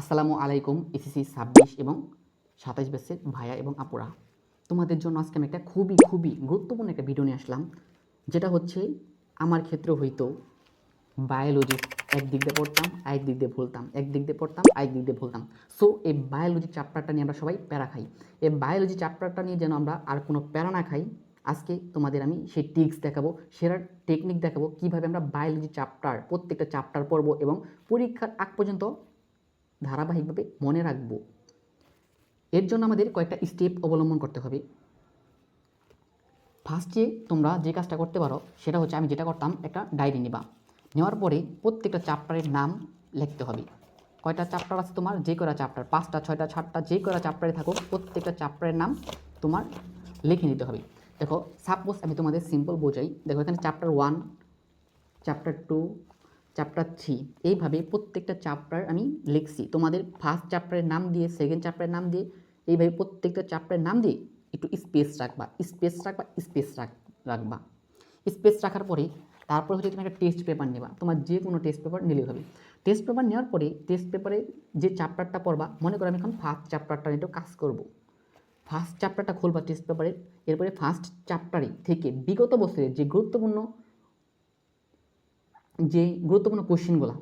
আসসালামু আলাইকুম এসিসি ছাব্বিশ এবং সাতাশ বেসের ভাইয়া এবং আপুরা। তোমাদের জন্য আজকে আমি একটা খুবই খুবই গুরুত্বপূর্ণ একটা ভিডিও নিয়ে আসলাম, যেটা হচ্ছে আমার ক্ষেত্রে হয়তো বায়োলজি একদিক দিয়ে পড়তাম এক দিক দিয়ে ভুলতাম একদিক দিয়ে পড়তাম এক দিক দিয়ে ভুলতাম। সো এই বায়োলজি চ্যাপ্টারটা নিয়ে আমরা সবাই প্যারা খাই। এই বায়োলজি চ্যাপ্টারটা নিয়ে যেন আমরা আর কোনো প্যারা না খাই, আজকে তোমাদের আমি সেই টিক্স দেখাবো, সেরা টেকনিক দেখাবো, কীভাবে আমরা বায়োলজি চ্যাপ্টার প্রত্যেকটা চ্যাপ্টার পড়ব এবং পরীক্ষার আগ পর্যন্ত ধারাবাহিকভাবে মনে রাখব। এর জন্য আমাদের কয়েকটা স্টেপ অবলম্বন করতে হবে। ফার্স্টে তোমরা যে কাজটা করতে পারো, সেটা হচ্ছে আমি যেটা করতাম, একটা ডায়েরি নেবা। নেওয়ার পরে প্রত্যেকটা চ্যাপ্টারের নাম লিখতে হবে। কয়টা চ্যাপ্টার আছে তোমার? যে কয়টা চ্যাপ্টার পাঁচটা, ছয়টা, সাতটা, যে কয়টা চ্যাপ্টারে থাকো প্রত্যেকটা চ্যাপ্টারের নাম তোমার লিখে নিতে হবে। দেখো সাপোজ আমি তোমাদের সিম্পল বোঝাই। দেখো এখানে chapter one chapter two chapter three এইভাবে প্রত্যেকটা চ্যাপ্টার আমি লিখছি। তোমাদের ফার্স্ট চ্যাপ্টারের নাম দিয়ে সেকেন্ড চ্যাপ্টারের নাম দিয়ে, এইভাবে প্রত্যেকটা চ্যাপ্টারের নাম দিয়ে একটু স্পেস রাখবা। স্পেস রাখবা স্পেস রাখ, রাখবা। স্পেস রাখার পরে তারপর হচ্ছে তুমি একটা টেস্ট পেপার নেবা। তোমার যে কোনো টেস্ট পেপার নিলেই হবে। টেস্ট পেপার নেওয়ার পরে টেস্ট পেপারে যে চ্যাপ্টারটা পড়বা, মনে করো আমি এখন ফার্স্ট চ্যাপ্টারটা একটু কাজ করব। ফার্স্ট চ্যাপ্টারটা খুলবা টেস্ট পেপারে এরপরে ফার্স্ট চ্যাপ্টারে থেকে বিগত বছরের যে গুরুত্বপূর্ণ যে গুরুত্বপূর্ণ কোশ্চেনগুলো,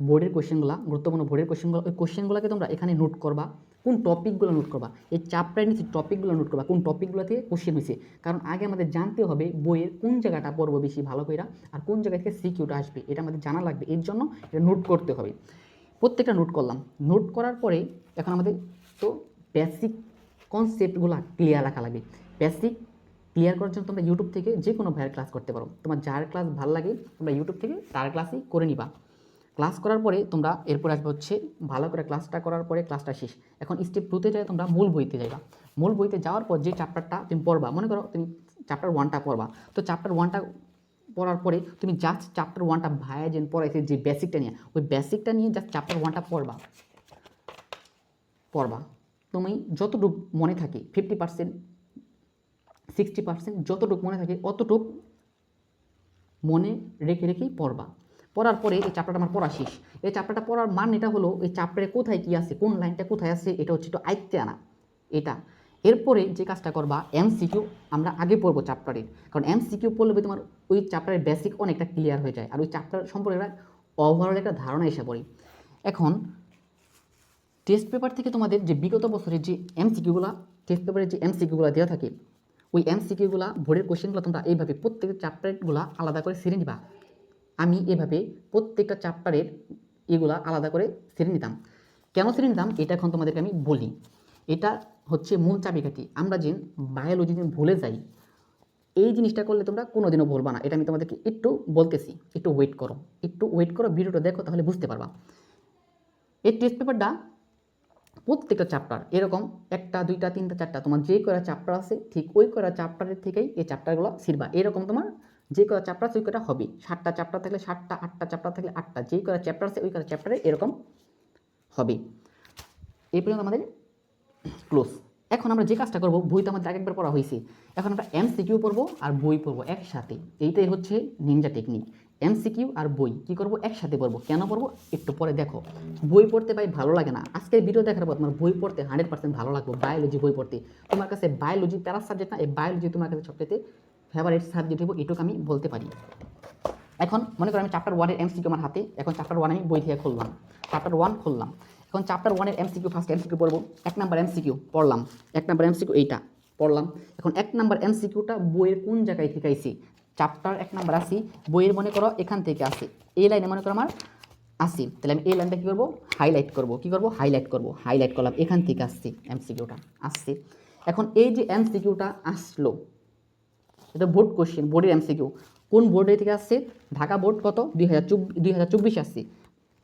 বোর্ডের কোশ্চেনগুলো, গুরুত্বপূর্ণ বোর্ডের কোশ্চেনগুলো, ওই কোশ্চেনগুলোকে তোমরা এখানে নোট করবা, কোন টপিকগুলো নোট করবা, এই চ্যাপ্টারের নিচে টপিকগুলো নোট করবা, কোন টপিকগুলো থেকে কোশ্চেন হয়েছে কারণ আগে আমাদের জানতে হবে বইয়ের কোন জায়গাটা পড়ব বেশি ভালো করে আর কোন জায়গা থেকে সিকিউটা আসবে, এটা আমাদের জানা লাগবে, এর জন্য এটা নোট করতে হবে। প্রত্যেকটা নোট করলাম নোট করার পরে এখন আমাদের তো বেসিক কনসেপ্টগুলো ক্লিয়ার রাখা লাগবে বেসিক ক্লিয়ার করার জন্য তোমরা ইউটিউব থেকে যে কোনো ভাইয়ের ক্লাস করতে পারো। তোমার যার ক্লাস ভালো লাগে, তোমরা ইউটিউব থেকে তার ক্লাসই করে নিবা। ক্লাস করার পরে তোমরা এরপর আসবে হচ্ছে ভালো করে ক্লাসটা করার পরে ক্লাসটা শেষ। এখন স্টেপ টুতে যায় তোমরা মূল বইতে যাইবা। মূল বইতে যাওয়ার পর যে চ্যাপ্টারটা তুমি পড়বা, মনে করো তুমি চ্যাপ্টার ওয়ানটা পড়বা। তো চ্যাপ্টার ওয়ানটা পড়ার পরে তুমি জাস্ট চ্যাপ্টার ওয়ানটা ভাইয়া যেন পড়াইছে যে বেসিকটা নিয়ে, ওই বেসিকটা নিয়ে জাস্ট চ্যাপ্টার ওয়ানটা পড়বা। পড়বা। তুমি যতটুকু মনে থাকে ফিফটি পার্সেন্ট সিক্সটি পার্সেন্ট যতটুকু মনে থাকে অতটুক মনে রেখে রেখেই পড়বা। পড়ার পরে এই চ্যাপ্টারটা আমার পড়া শেষ। এই চ্যাপ্টারটা পড়ার মান এটা হলো এই চ্যাপ্টারে কোথায় কী আছে, কোন লাইনটা কোথায় আছে, এটা হচ্ছে একটু আয়ত্তে আনা। এটা। এরপরে যে কাজটা করবা এমসিকিউ আমরা আগে পড়ব চ্যাপ্টারের কারণ এমসিকিউ পড়লে তোমার ওই চ্যাপ্টারের বেসিক অনেকটা ক্লিয়ার হয়ে যায়। আর ওই চ্যাপ্টার সম্পর্কে একটা ওভারঅল একটা ধারণা এসে পড়ে। এখন টেস্ট পেপার থেকে তোমাদের যে বিগত বছরের যে এমসিকিউগুলো টেস্ট পেপারের যে এমসিকিউগুলো দেওয়া থাকে ওই এমসিকিউগুলো, বোর্ডের কোশ্চেনগুলো তোমরা এইভাবে প্রত্যেকটা চ্যাপ্টারগুলো আলাদা করে সেরে নিবা। আমি এভাবে প্রত্যেকটা চ্যাপ্টারের এগুলা আলাদা করে সেরে নিতাম। কেন সেরে নিতাম? এটা এখন তোমাদেরকে আমি বলি। এটা হচ্ছে মূল চাবিকাঠি। আমরা যে বায়োলজি যে ভুলে যাই, এই জিনিসটা করলে তোমরা কোনোদিনও বলবা না। এটা আমি তোমাদেরকে একটু বলতেছি। একটু ওয়েট করো। একটু ওয়েট করো, ভিডিওটা দেখো, তাহলে বুঝতে পারবা। এই টেস্ট পেপারটা প্রত্যেকটা চ্যাপ্টার এরকম একটা, দুইটা, তিনটা, চারটা, তোমার যে করা চ্যাপ্টার আছে, ঠিক ওই করা চ্যাপ্টারের থেকেই এই চ্যাপ্টারগুলো সিলবা এরকম তোমার যে করা চ্যাপ্টার আছে, ওই কটা হবে। সাতটা চ্যাপ্টার থাকলে সাতটা, আটটা চ্যাপ্টার থাকলে আটটা। যে করা চ্যাপ্টার আছে, ওই করা চ্যাপ্টারে এরকম হবে। এই পর্যন্ত আমাদের ক্লোজ এখন আমরা যে কাজটা করব বই তো আমাদের এক একবার পড়া হয়েছে। এখন আমরা এম সিকিউ পড়ব আর বই পড়ব একসাথে। এইটাই হচ্ছে ninja technique M C Q আর বই, কি করব? একসাথে পড়ব। কেন পড়ব? একটু পরে দেখো। বই পড়তে ভাই ভালো লাগে না। আজকের ভিডিও দেখার পর তোমার বই পড়তে হান্ড্রেড পার্সেন্ট ভালো লাগবে বায়োলজি বই পড়তে। তোমার কাছে বায়োলজি প্যারা সাবজেক্ট না, এই বায়োলজি তোমার কাছে সবচেয়ে ফেভারিট সাবজেক্ট হব এটুকু আমি বলতে পারি। এখন মনে করো আমি চ্যাপ্টার ওয়ানের এমসিকিউ আমার হাতে, এখন চ্যাপ্টার ওয়ান আমি বই থেকে খুললাম। চ্যাপ্টার ওয়ান খুললাম। এখন চ্যাপ্টার ওয়ানের এমসিকিউ ফার্স্ট এমসিকিউ পড়ব। এক নাম্বার এমসিকিউ পড়লাম। এক নাম্বার এমসিকিউ এইটা, পড়লাম। এখন এক নাম্বার এমসিকিউটা বইয়ের কোন জায়গায় থেকে আইছি? চ্যাপ্টার এক নাম্বার আসি, বইয়ের মনে করো এখান থেকে আসি। এই লাইনে মনে করো আমার আসি। তাহলে আমি এই লাইনটা কী করব? হাইলাইট করব। কী করব? হাইলাইট করব। হাইলাইট করলাম। এখান থেকে আসছি এমসিকিউটা আসছি। এখন এই যে এমসিকিউটা আসলো, এটা বোর্ড কোশ্চেন বোর্ডের এমসিকিউ কোন বোর্ডের থেকে আসছে? ঢাকা বোর্ড কত? দুই হাজার দুই হাজার চব্বিশে আসছে।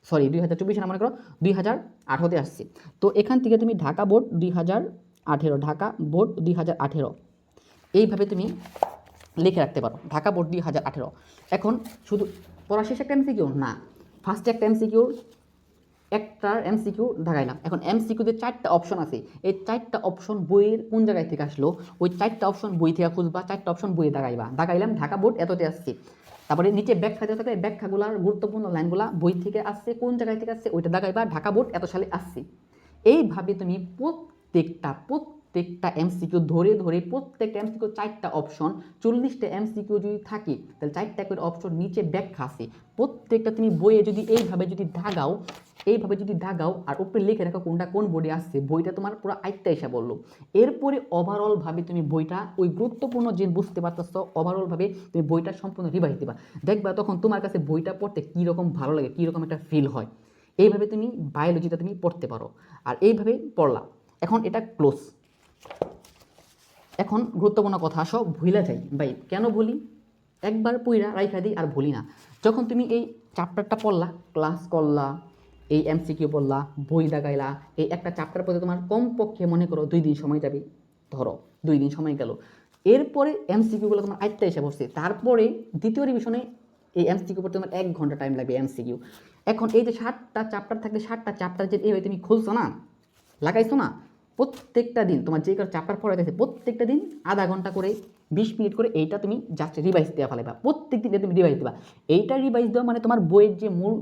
সরি, দুই হাজার চব্বিশ না মনে করো দুই হাজার আঠেরোতে আসছে। তো এখান থেকে তুমি ঢাকা বোর্ড দুই হাজার আঠেরো, ঢাকা বোর্ড দুই হাজার আঠেরো। এইভাবে তুমি লিখে রাখতে পারো, ঢাকা বোর্ড দুই হাজার আঠেরো। এখন শুধু পড়া শেষ একটা এমসিকিউ? না ফার্স্টে একটা এমসিকিউ, একটার এমসিকিউ দাগাইলাম এখন এমসিকিউতে চারটা অপশন আছে। এই চারটা অপশন বইয়ের কোন জায়গায় থেকে আসলো? ওই চারটা অপশন বই থেকে খুঁজবা, চারটা অপশন বইয়ে দাগাইবা। দাগাইলাম ঢাকা বোর্ড এততে আসছে। তারপরে নিচে ব্যাখ্যা দেওয়া থাকে ব্যাখ্যাগুলার গুরুত্বপূর্ণ লাইনগুলা বই থেকে আসছে, কোন জায়গায় থেকে আসছে, ওইটা দেখাইবা, ঢাকা বোর্ড এত সালে আসছে। এইভাবে তুমি প্রত্যেকটা প্রত্যেকটা এমসিকিউ ধরে ধরে প্রত্যেকটা এমসিকিউ চারটা অপশন চল্লিশটা এমসিকিউ যদি থাকে, তাহলে চারটা করে অপশন নিচে ব্যাখ্যা আছে। প্রত্যেকটা তুমি বইয়ে যদি এইভাবে যদি দাগাও এইভাবে যদি দাগাও আর উপরে লিখে রাখো কোনটা কোন বোর্ডে আসছে, বইটা তোমার পুরো আইটটা এসে বলল। এরপরে ওভারঅলভাবে তুমি বইটা, ওই গুরুত্বপূর্ণ যে বুঝতে পারতেছ ওভারঅলভাবে তুমি বইটা সম্পূর্ণ রিভাইজ দিবা। দেখবা তখন তোমার কাছে বইটা পড়তে কীরকম ভালো লাগে, কীরকম একটা ফিল হয়। এইভাবে তুমি বায়োলজিটা তুমি পড়তে পারো। আর এইভাবে পড়লা। এখন এটা ক্লোজ এখন গুরুত্বপূর্ণ কথা, আসো ভুলা যাই। ভাই, কেন বলি একবার পইরা রাইখা দিই আর ভুলি না। যখন তুমি এই চ্যাপ্টারটা পড়লা ক্লাস করলা এই এমসিকিউ পড়লা, বই দাগাইলা এই একটা চ্যাপ্টার পড়তে তোমার কমপক্ষে মনে করো দুই দিন সময় যাবে। ধরো, দুই দিন সময় গেল। এরপরে এমসিকিউগুলো তোমার আয়ত্তে এসে বসছে তারপরে দ্বিতীয় রিভিশনে এই এমসিকিউ পড়তে তোমার এক ঘণ্টা টাইম লাগবে এমসিকিউ এখন এই যে ষাটটা চ্যাপ্টার থাকলে ষাটটা চ্যাপ্টার যে এইভাবে তুমি খুলছো না, লাগাইছো না, প্রত্যেকটা দিন তোমার যে কারও চ্যাপ্টার পড়াইতেছে প্রত্যেকটা দিন আধা ঘণ্টা করে, বিশ মিনিট করে এইটা তুমি জাস্ট রিভাইজ দেওয়া ফেলাইবা। প্রত্যেক দিন তুমি রিভাইজ দেবা। এইটা রিভাইজ দেওয়া মানে তোমার বইয়ের যে মূল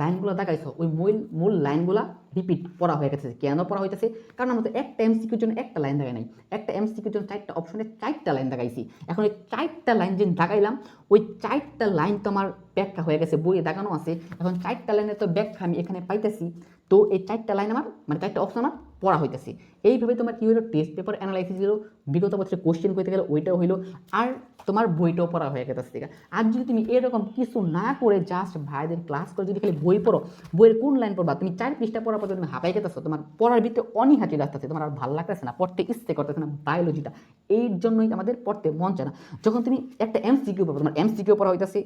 লাইনগুলো দেখাইছো, ওই মূল মূল লাইনগুলো রিপিট পড়া হয়ে গেছে, কেন পড়া হইতেছে? কারণ আমাদের একটা এমসিকিউর জন্য একটা লাইন দেখাই নাই। একটা এমসিকিউর জন্য চারটা অপশনে চারটা লাইন দেখাইছি। এখন ওই চারটা লাইন যে দেখাইলাম, ওই চারটা লাইন তো আমার ব্যাখ্যা হয়ে গেছে, বইয়ে দেখানো আছে। এখন চারটা লাইনের তো ব্যাখ্যা আমি এখানে পাইতেছি। তো এই চারটা লাইন আমার মানে চারটা অপশন আমার পড়া হইতেছে। এইভাবে তোমার কী হলো টেস্ট পেপার অ্যানালাইসিস হলো বিগত বছরের কোশ্চেন করতে গেলে ওইটাও হইল, আর তোমার বইটাও পড়া হয়ে গেছে থেকে আর যদি তুমি এরকম কিছু না করে জাস্ট ভাইদের ক্লাস করে যদি খালি বই পড়ো, বইয়ের কোন লাইন পড়বা? তুমি চার পৃষ্ঠা পড়ার পর তুমি হাঁপাই গেতেছো, তোমার পড়ার ভিতরে অনীহা চলে তোমার আর ভালো লাগতেছে না, পড়তে ইচ্ছে করতেছে না বায়োলজিটা এই জন্যই আমাদের পড়তে মন চায় না। যখন তুমি একটা এমসিকিউ পড়ো তোমার এমসিকিউ পড়া হইতেছে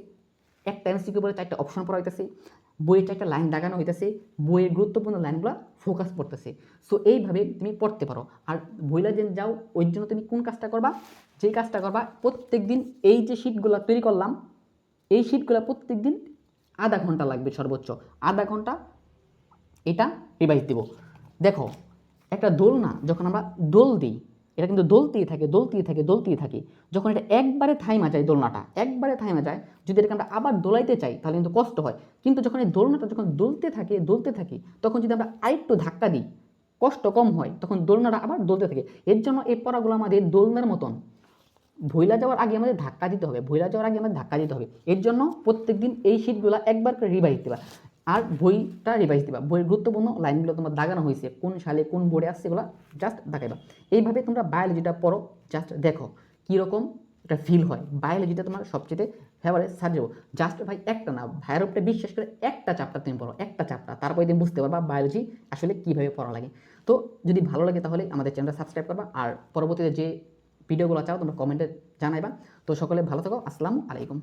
একটা এমসিকিউ পরে চারটা অপশন পড়া হইতেছে বইয়ের চারটা লাইন দাগানো হইতেছে বইয়ের গুরুত্বপূর্ণ লাইনগুলো ফোকাস পড়তেছে সো এইভাবে তুমি পড়তে পারো। আর বইলা যে যাও, ওই জন্য তুমি কোন কাজটা করবা? যে কাজটা করবা প্রত্যেক দিন এই যে শিটগুলো তৈরি করলাম, এই শিটগুলো প্রত্যেক দিন আধা ঘণ্টা লাগবে সর্বোচ্চ। আধা ঘণ্টা এটা রিভাইজ দিব। দেখো, একটা দোলনা, যখন আমরা দোল দিই এটা কিন্তু দোলতেই থাকে দোলতেই থাকে দোলতেই থাকে। যখন এটা একবারে থাইমা যায় দোলনাটা, একবারে থাইমা যায়, যদি এটাকে আমরা আবার দোলাইতে চাই, তাহলে কিন্তু কষ্ট হয়। কিন্তু যখন এই দোলনাটা যখন দোলতে থাকে দোলতে থাকে, তখন যদি আমরা আরেকটু ধাক্কা দিই, কষ্ট কম হয়, তখন দোলনাটা আবার দোলতে থাকে। এর জন্য এই পড়াগুলো আমাদের দোলনার মতন। ভইলা যাওয়ার আগে আমাদের ধাক্কা দিতে হবে, ভইলা যাওয়ার আগে আমাদের ধাক্কা দিতে হবে। এর জন্য প্রত্যেকদিন এই শীটগুলো একবার করে রিভাইজ দেবা আর বইটা রিভাইজ দিবা। বইয়ের গুরুত্বপূর্ণ লাইনগুলো তোমার দাগানো হয়েছে, কোন সালে কোন বোর্ডে আসছে এগুলো জাস্ট দেখাইবা এইভাবে তোমরা বায়োলজিটা পড়ো জাস্ট দেখো কীরকম একটা ফিল হয়। বায়োলজিটা তোমার সবচেয়ে ফেভারিট সাবজেক্ট জাস্ট ভাই একটা না, ভাইয়ের উপরে বিশ্বাস করে একটা চ্যাপ্টার তুমি পড়ো, একটা চ্যাপ্টার তারপরে তুমি বুঝতে পারবা বায়োলজি আসলে কীভাবে পড়া লাগে। তো যদি ভালো লাগে তাহলে আমাদের চ্যানেলটা সাবস্ক্রাইব করবা আর পরবর্তীতে যে ভিডিওগুলো চাও তোমরা কমেন্টে জানাইবা। তো সকলে ভালো থাকো, আসসালামু আলাইকুম।